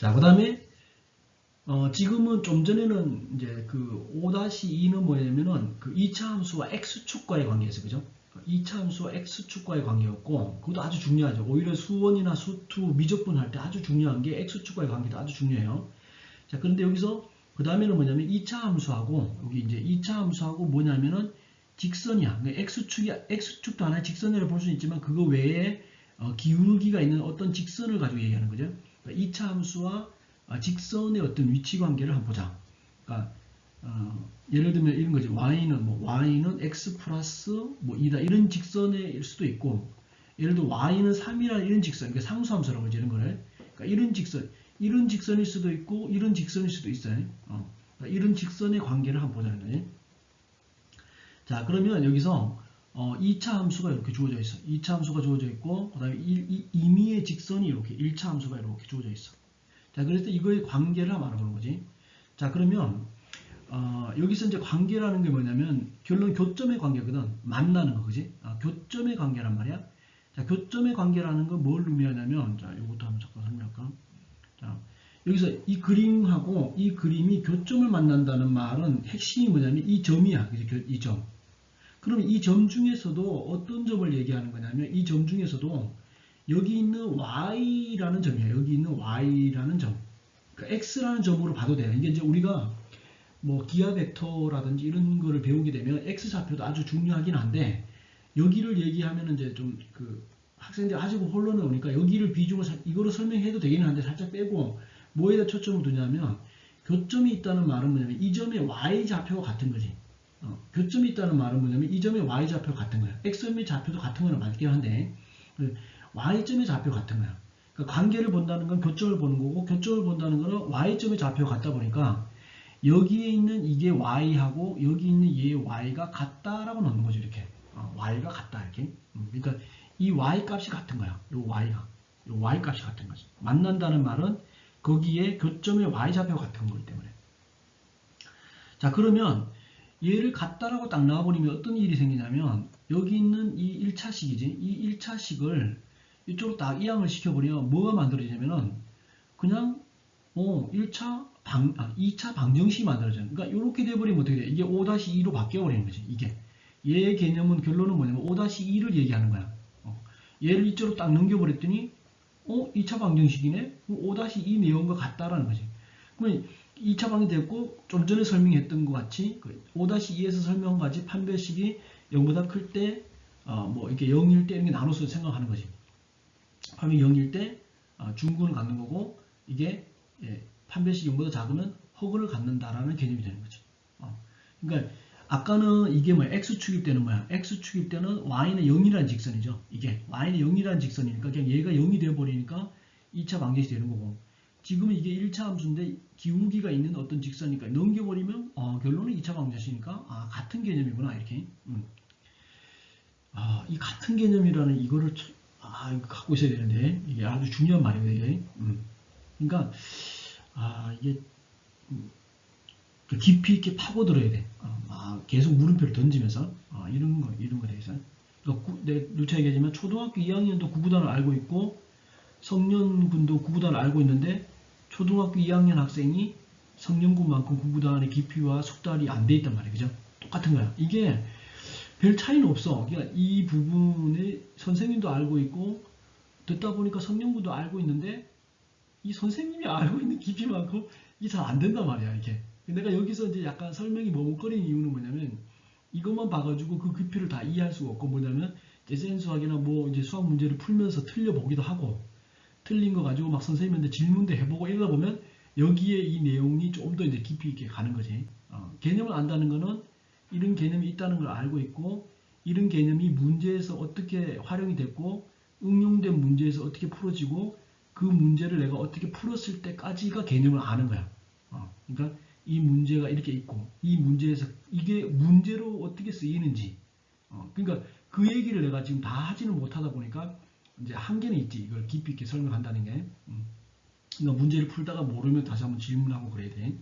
자, 그 다음에 어, 지금은 좀 전에는 이제 그 5-2는 뭐냐면은 그 2차 함수와 x축과의 관계에서 그죠? 2차 함수와 x축과의 관계였고 그것도 아주 중요하죠. 오히려 수원이나 수투 미적분 할 때 아주 중요한 게 x축과의 관계도 아주 중요해요. 자, 그런데 여기서 그 다음에는 뭐냐면 2차 함수하고 여기 이제 2차 함수하고 뭐냐면은 직선이야. 그러니까 x축이 x축도 하나의 직선이라고 볼 수는 있지만 그거 외에 어, 기울기가 있는 어떤 직선을 가지고 얘기하는 거죠. 그러니까 2차 함수와 어, 직선의 어떤 위치 관계를 한번 보자. 그러니까 어, 예를 들면 이런 거지. y는 뭐 y는 x 플러스 뭐 2다 이런 직선일 수도 있고 예를 들어 y는 3이라는 이런 직선, 그러니까 상수함수라고 하죠. 이런 거를. 그러니까 이런 직선, 이런 직선일 수도 있고 이런 직선일 수도 있어요. 어. 그러니까 이런 직선의 관계를 한번 보자는 거예요. 자, 그러면 여기서 어, 2차 함수가 이렇게 주어져 있어. 2차 함수가 주어져 있고, 그 다음에 임의의 직선이 이렇게 1차 함수가 이렇게 주어져 있어. 자, 그래서 이거의 관계를 한번 알아보는 거지. 자, 그러면 어, 여기서 이제 관계라는 게 뭐냐면 결론 교점의 관계거든. 만나는 거, 그지? 아, 교점의 관계란 말이야. 자, 교점의 관계라는 건 뭘 의미하냐면, 자, 이것도 한번 잠깐 설명할까? 자, 여기서 이 그림하고 이 그림이 교점을 만난다는 말은 핵심이 뭐냐면 이 점이야. 그지? 이 점. 그럼 이 점 중에서도 어떤 점을 얘기하는 거냐면 이 점 중에서도 여기 있는 y라는 점이에요. 여기 있는 y라는 점. 그 x라는 점으로 봐도 돼요. 이게 이제 우리가 뭐 기하 벡터라든지 이런 거를 배우게 되면 x좌표도 아주 중요하긴 한데 여기를 얘기하면 이제 좀 그 학생들 아직 혼란을 오니까 여기를 비중을 이거로 설명해도 되긴 한데 살짝 빼고 뭐에다 초점을 두냐면 교점이 있다는 말은 뭐냐면 이 점의 y좌표가 같은 거지. 어, 교점이 있다는 말은 뭐냐면 이 점의 y좌표 같은 거야. x점의 좌표도 같은 거는 맞긴 한데 그 y점의 좌표 같은 거야. 그러니까 관계를 본다는 건 교점을 보는 거고 교점을 본다는 거는 y점의 좌표가 같다 보니까 여기에 있는 이게 y하고 여기 있는 얘의 y가 같다라고 넣는 거죠 이렇게. 어, y가 같다 이렇게. 음, 그러니까 이 y 값이 같은 거야. 요 y가. 요 y 값이 같은 거지. 만난다는 말은 거기에 교점의 y좌표가 같은 거기 때문에. 자 그러면 얘를 같다라고 딱 나와버리면 어떤 일이 생기냐면 여기 있는 이 1차식이지 이 1차식을 이쪽으로 딱 이항을 시켜버리면 뭐가 만들어지냐면은 그냥 어 1차 방, 아, 2차 방정식이 만들어져요. 그러니까 이렇게 돼버리면 어떻게 돼? 이게 5-2로 바뀌어버리는 거지. 이게 얘의 개념은 결론은 뭐냐면 5-2를 얘기하는 거야. 어. 얘를 이쪽으로 딱 넘겨버렸더니 어 2차 방정식이네? 5-2 내용과 같다라는 거지. 그러면 2차 방이 됐고 좀 전에 설명했던 것 같이 5-2에서 그 설명한 같이 판별식이 0보다 클때 어, 뭐 이렇게 0일 때 이렇게 나눠서 생각하는 거지. 하면 0일 때 어, 중근을 갖는 거고 이게 예, 판별식 0보다 작으면 허근을 갖는다라는 개념이 되는 거죠. 어. 그러니까 아까는 이게 뭐야? x축일 때는 뭐야? x축일 때는 y는 0이라는 직선이죠. 이게 y는 0이라는 직선이니까 그냥 얘가 0이 되어버리니까 2차 방정식이 되는 거고 지금은 이게 1차 함수인데 기울기가 있는 어떤 직선이니까 넘겨버리면 어, 결론은 2차 방정식이니까 아, 같은 개념이구나 이렇게 음. 아, 이 같은 개념이라는 이거를 아, 이거 갖고 있어야 되는데 이게 아주 중요한 말이에요 이게 음. 그러니까 아 이게 음, 깊이 있게 파고들어야 돼 어, 아, 계속 물음표를 던지면서 아, 이런 거 이런 거에 대해서 그러니까 내 누차 얘기하지만 초등학교 2학년도 구구단을 알고 있고 성년군도 구구단을 알고 있는데 초등학교 2학년 학생이 성년군만큼 구구단의 깊이와 숙달이 안 돼 있단 말이에요. 그죠? 똑같은 거야. 이게 별 차이는 없어. 그러니까 이 부분을 선생님도 알고 있고 듣다 보니까 성년군도 알고 있는데 이 선생님이 알고 있는 깊이만큼 이게 잘 안 된단 말이야. 이게 내가 여기서 이제 약간 설명이 머뭇거리는 이유는 뭐냐면 이것만 봐가지고 그 깊이를 다 이해할 수가 없고 뭐냐면 이제 센수학이나 뭐 이제 수학 문제를 풀면서 틀려보기도 하고 틀린 거 가지고 막 선생님한테 질문도 해보고 이러다 보면 여기에 이 내용이 좀 더 이제 깊이 있게 가는 거지. 어, 개념을 안다는 거는 이런 개념이 있다는 걸 알고 있고 이런 개념이 문제에서 어떻게 활용이 됐고 응용된 문제에서 어떻게 풀어지고 그 문제를 내가 어떻게 풀었을 때까지가 개념을 아는 거야. 어, 그러니까 이 문제가 이렇게 있고 이 문제에서 이게 문제로 어떻게 쓰이는지 어, 그러니까 그 얘기를 내가 지금 다 하지는 못하다 보니까 이제 한계는 있지. 이걸 깊이 있게 설명한다는 게. 음. 그러니까 문제를 풀다가 모르면 다시 한번 질문하고 그래야 돼.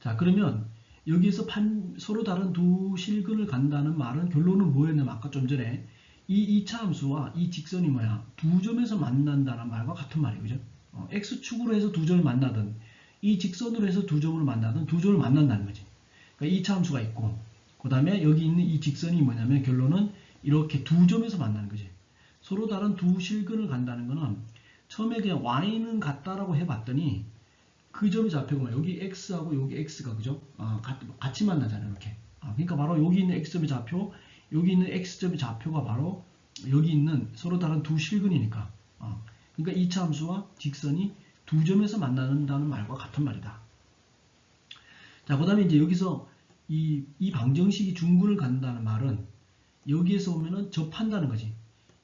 자, 그러면 여기에서 판, 서로 다른 두 실근을 간다는 말은 결론은 뭐였냐면 아까 좀 전에 이 2차 함수와 이 직선이 뭐야? 두 점에서 만난다는 말과 같은 말이에요. 그죠? 어, x축으로 해서 두 점을 만나든 이 직선으로 해서 두 점을 만나든 두 점을 만난다는 거지. 그러니까 2차 함수가 있고 그 다음에 여기 있는 이 직선이 뭐냐면 결론은 이렇게 두 점에서 만나는 거지. 서로 다른 두 실근을 간다는 거는 처음에 그냥 y는 같다라고 해봤더니 그 점이 잡혀고 여기 x하고 여기 x가 그죠? 아, 같, 같이 만나잖아요 이렇게. 아, 그러니까 바로 여기 있는 x점의 좌표, 여기 있는 x점의 좌표가 바로 여기 있는 서로 다른 두 실근이니까. 아, 그러니까 2차 함수와 직선이 두 점에서 만난다는 말과 같은 말이다. 자, 그 다음에 이제 여기서 이, 이 방정식이 중근을 갖는다는 말은 여기에서 오면은 접한다는 거지.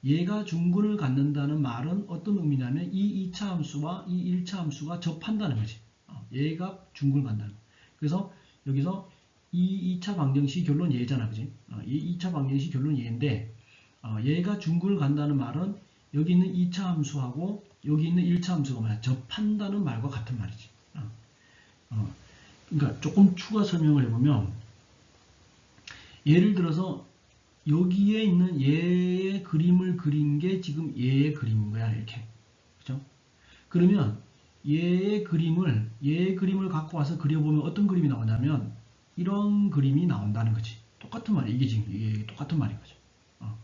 얘가 중근을 갖는다는 말은 어떤 의미냐면 이 2차 함수와 이 1차 함수가 접한다는 거지. 어, 얘가 중근을 갖는다는 거. 그래서 여기서 이 2차 방정식 결론 얘잖아. 그지? 어, 이 2차 방정식 결론 얘인데 어, 얘가 중근을 간다는 말은 여기 있는 2차 함수하고 여기 있는 1차 함수가 뭐야? 접한다는 말과 같은 말이지. 그러니까 조금 추가 설명을 해보면 예를 들어서 여기에 있는 얘의 그림을 그린 게 지금 얘의 그림인 거야 이렇게 그죠? 그러면 얘의 그림을 얘의 그림을 갖고 와서 그려보면 어떤 그림이 나오냐면 이런 그림이 나온다는 거지 똑같은 말이 이게 지금 이게 똑같은 말인 거죠 어.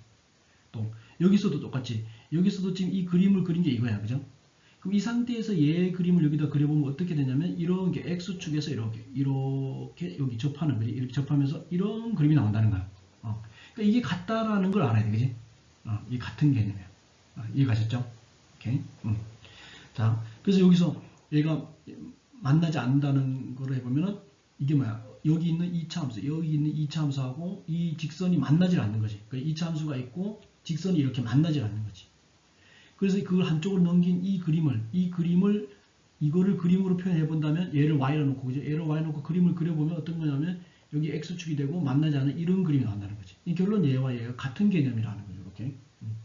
또 여기서도 똑같이 여기서도 지금 이 그림을 그린 게 이거야 그죠? 그럼 이 상태에서 얘의 그림을 여기다 그려보면 어떻게 되냐면 이런 게 x축에서 이렇게 이렇게 여기 접하는 거지 이렇게 접하면서 이런 그림이 나온다는 거야 어. 그러니까 이게 같다라는 걸 알아야 되겠지? 어, 이 같은 개념이에요. 어, 이해가셨죠? 오케이. 음. 자, 그래서 여기서 얘가 만나지 않는다는 걸 해보면은 이게 뭐야? 여기 있는 2차 함수, 여기 있는 2차 함수하고 이 직선이 만나질 않는 거지. 그러니까 2차 함수가 있고 직선이 이렇게 만나질 않는 거지. 그래서 그걸 한쪽으로 넘긴 이 그림을, 이 그림을 이거를 그림으로 표현해 본다면 얘를 y로 놓고 그죠? 얘를 y 놓고 그림을 그려보면 어떤 거냐면 여기 x축이 되고 만나지 않는 이런 그림이 나온다는 거지. 이 결론 얘와 얘가 같은 개념이라는 거죠. 이렇게. 음.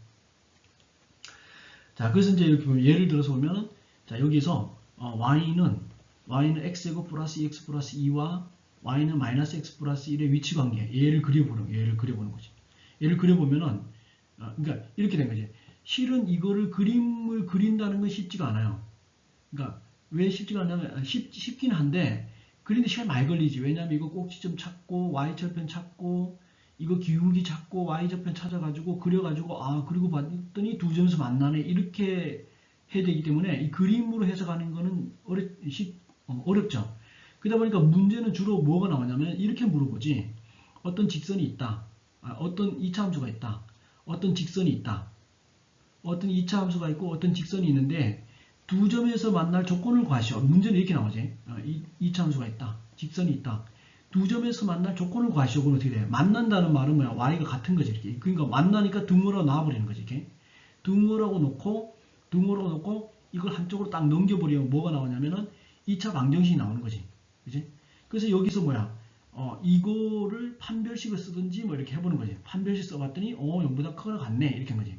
자, 그래서 이제 이렇게 보면 예를 들어서 보면 자, 여기서 어, y는 y는 x제곱 플러스 2x 플러스 2와 y는 마이너스 x 플러스 1의 위치 관계 얘를 그려보는 얘를 그려보는 거지. 얘를 그려보면은 어, 그러니까 이렇게 된 거지. 실은 이거를 그림을 그린다는 건 쉽지가 않아요. 그러니까 왜 쉽지가 않냐면 쉽, 쉽긴 한데 그런데 시간 많이 걸리지. 왜냐면 이거 꼭지점 찾고 y절편 찾고 이거 기울기 찾고 y절편 찾아가지고 그려가지고 아 그리고 봤더니 두 점에서 만나네 이렇게 해야 되기 때문에 이 그림으로 해석하는 거는 어렵, 어, 어렵죠. 그러다 보니까 문제는 주로 뭐가 나오냐면 이렇게 물어보지. 어떤 직선이 있다. 아, 어떤 2차 함수가 있다. 어떤 직선이 있다. 어떤 2차 함수가 있고 어떤 직선이 있는데 두 점에서 만날 조건을 구하시오. 문제는 이렇게 나오지. 어, 이, 2차 함수가 있다. 직선이 있다. 두 점에서 만날 조건을. 그럼 어떻게 돼? 만난다는 말은 뭐야? y가 같은 거지. 이렇게. 그러니까 만나니까 등호로 놔버리는 거지. 이렇게. 등호라고 놓고 등호로 놓고 이걸 한쪽으로 딱 넘겨버리면 뭐가 나오냐면은 2차 방정식이 나오는 거지. 그지? 그래서 여기서 뭐야? 어, 이거를 판별식을 쓰든지 뭐 이렇게 해보는 거지. 판별식 써봤더니, 어, 0보다 크거나 같네. 이렇게 한 거지.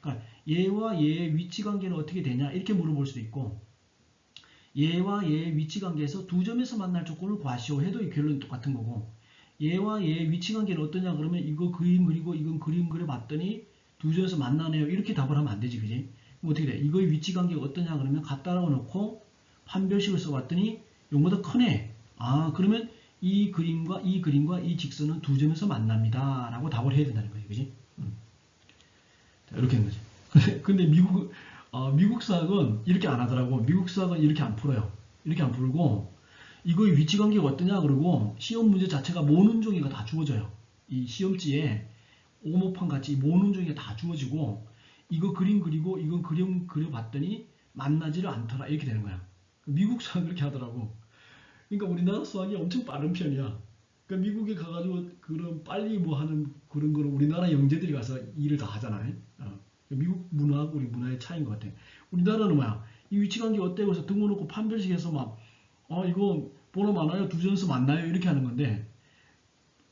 그러니까 얘와 얘의 위치 관계는 어떻게 되냐? 이렇게 물어볼 수도 있고, 얘와 얘의 위치 관계에서 두 점에서 만날 조건을 구하시오 해도 이 결론이 똑같은 거고, 얘와 얘의 위치 관계는 어떠냐? 그러면 이거 그림 그리고 이건 그림 그려봤더니 두 점에서 만나네요. 이렇게 답을 하면 안 되지. 그지? 어떻게 돼? 이거의 위치 관계가 어떠냐? 그러면 같다라고 놓고 판별식을 써봤더니 0보다 크네. 아, 그러면 이 그림과 이 그림과 이 직선은 두 점에서 만납니다. 라고 답을 해야 된다는 거예요. 그지? 음. 자, 이렇게 하는 거죠. 근데 미국, 어, 미국 수학은 이렇게 안 하더라고. 미국 수학은 이렇게 안 풀어요. 이렇게 안 풀고, 이거의 위치 관계가 어떠냐? 그러고, 시험 문제 자체가 모는 종이가 다 주어져요. 이 시험지에 오모판 같이 모는 종이가 다 주어지고, 이거 그림 그리고 이건 그림 그려봤더니 만나지를 않더라. 이렇게 되는 거야. 미국 수학은 그렇게 하더라고. 그러니까 우리나라 수학이 엄청 빠른 편이야. 그러니까 미국에 가가지고 그런 빨리 뭐 하는 그런 거를 우리나라 영재들이 가서 일을 다 하잖아요. 어. 미국 문화하고 우리 문화의 차이인 것 같아. 우리나라는 뭐야? 이 위치관계 어때? 그래서 등호 놓고 판별식해서 막, 어, 이거 번호 많아요? 두 점에서 만나요? 이렇게 하는 건데,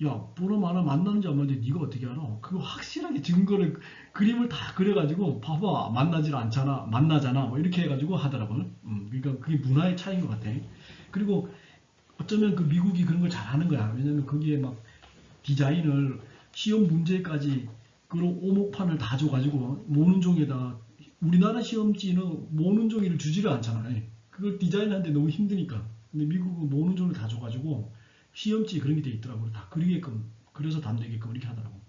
야, 번호 많아 만나는지 안 만나는지 네가 어떻게 알아? 그거 확실하게 증거를, 그림을 다 그려가지고, 봐봐, 만나질 않잖아, 만나잖아, 뭐 이렇게 해가지고 하더라고요. 음, 그러니까 그게 문화의 차이인 것 같아. 그리고 어쩌면 그 미국이 그런 걸 잘하는 거야. 왜냐면 거기에 막 디자인을 시험 문제까지 그런 오목판을 다 줘가지고 모는 종에다 우리나라 시험지는 모는 종이를 주지를 않잖아요. 그걸 디자인하는데 너무 힘드니까. 근데 미국은 모는 종이를 다 줘가지고 시험지 그런 게 돼 있더라고요. 다 그리게끔 그래서 담되게끔 이렇게 하더라고.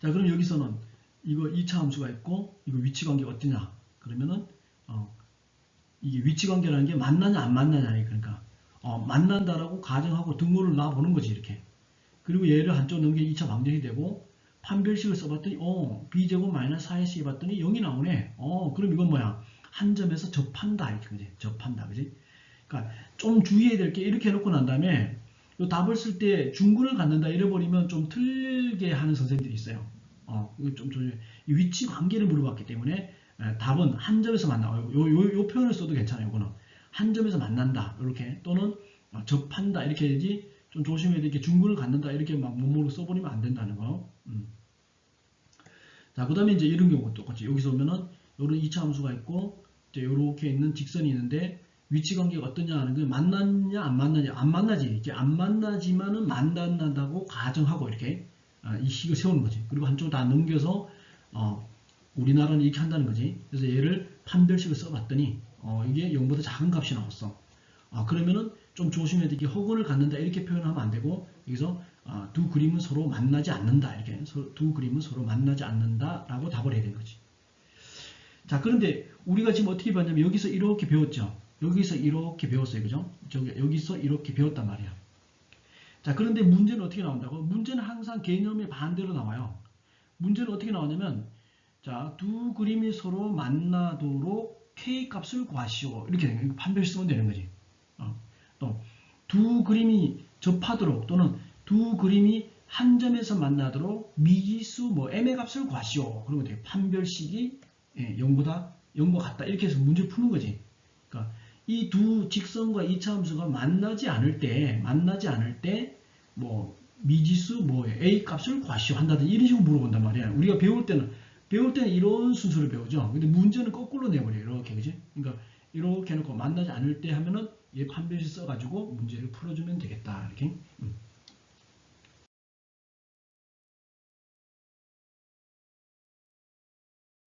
자 그럼 여기서는 이거 2차 함수가 있고 이거 위치 관계가 어떠냐 그러면은 어, 이게 위치 관계라는 게 만나냐 안 만나냐 그러니까 어, 만난다라고 가정하고 등호를 놔보는 거지 이렇게 그리고 얘를 한쪽 넣은 게 2차 방정이 되고 판별식을 써봤더니 어 b제곱 마이너스 4s 해봤더니 0이 나오네. 어 그럼 이건 뭐야? 한 점에서 접한다. 이렇게 그지? 접한다. 그지? 그러니까 좀 주의해야 될 게 이렇게 해놓고 난 다음에 이 답을 쓸 때 중근을 갖는다 이래버리면 좀 틀게 하는 선생님들이 있어요. 어 이거 좀이 위치 관계를 물어봤기 때문에 에, 답은 한 점에서 만나요. 요, 요, 요 표현을 써도 괜찮아요 이거는. 한 점에서 만난다. 이렇게 또는 어, 접한다. 이렇게 해야지 좀 조심해야 될게 중근을 갖는다. 이렇게 막 몸으로 써버리면 안 된다는 거. 음. 자, 그 다음에 이제 이런 경우가 똑같이 여기서 오면은 이런 2차 함수가 있고 이제 이렇게 있는 직선이 있는데 위치 관계가 어떠냐 하는 게 만났냐 안 만나냐 안 만나지 이게 안 만나지만은 만난다고 가정하고 이렇게 아, 이 식을 세우는 거지. 그리고 한쪽을 다 넘겨서 어, 우리나라는 이렇게 한다는 거지. 그래서 얘를 판별식을 써봤더니 어, 이게 0보다 작은 값이 나왔어. 아, 그러면은 좀 조심해야 되게 허근을 갖는다 이렇게 표현하면 안 되고 여기서 아, 두 그림은 서로 만나지 않는다 이렇게 서- 두 그림은 서로 만나지 않는다라고 답을 해야 되는 거지. 자 그런데 우리가 지금 어떻게 배웠냐면 여기서 이렇게 배웠죠. 여기서 이렇게 배웠어요, 그죠? 저기 여기서 이렇게 배웠단 말이야. 자 그런데 문제는 어떻게 나온다고? 문제는 항상 개념의 반대로 나와요. 문제는 어떻게 나오냐면 자두 그림이 서로 만나도록 k 값을 구하시오 이렇게. 판별 쓰면 되는 거지. 어. 또두 그림이 접하도록 또는 두 그림이 한 점에서 만나도록 미지수 뭐 m의 값을 구하시오. 그러면 되게 판별식이 예, 0보다 0과 같다 이렇게 해서 문제 푸는 거지. 그러니까 이 두 직선과 이차 함수가 만나지 않을 때 만나지 않을 때 뭐 미지수 뭐 a 값을 구하시오 한다든지 이런 식으로 물어본단 말이야. 우리가 배울 때는 배울 때는 이런 순서를 배우죠. 근데 문제는 거꾸로 내버려 이렇게 그지? 그러니까 이렇게 해놓고 만나지 않을 때 하면은 이 판별식 써가지고 문제를 풀어주면 되겠다. 이렇게. 음.